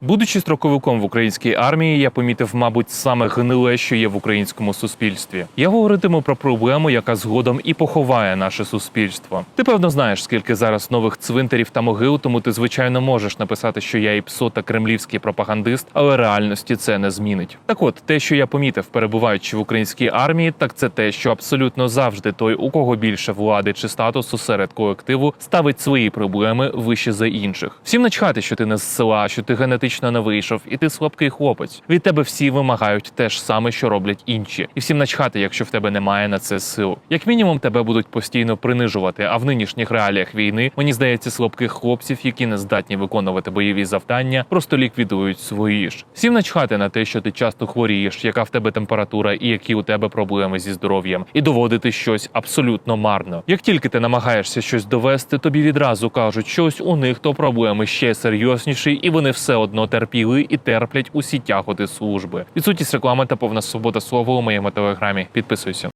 Будучи строковиком в українській армії, я помітив, мабуть, саме гниле, що є в українському суспільстві. Я говоритиму про проблему, яка згодом і поховає наше суспільство. Ти певно знаєш, скільки зараз нових цвинтарів та могил, тому ти звичайно можеш написати, що я і псо та кремлівський пропагандист, але реальності це не змінить. Так от, те, що я помітив, перебуваючи в українській армії, так це те, що абсолютно завжди той, у кого більше влади чи статусу серед колективу, ставить свої проблеми вище за інших. Всім начхати, що ти не з села, що ти генетично не вийшов, і ти слабкий хлопець. Від тебе всі вимагають те ж саме, що роблять інші, і всім начхати, якщо в тебе немає на це сил. Як мінімум, тебе будуть постійно принижувати. А в нинішніх реаліях війни мені здається, слабких хлопців, які не здатні виконувати бойові завдання, просто ліквідують свої ж. Всім начхати на те, що ти часто хворієш, яка в тебе температура і які у тебе проблеми зі здоров'ям, і доводити щось абсолютно марно. Як тільки ти намагаєшся щось довести, тобі відразу кажуть, що ось у них то проблеми ще серйозніші, і вони все одно терпіли і терплять усі тяготи служби. Відсутність реклами та повна свобода слова у моєму телеграмі. Підписуйся.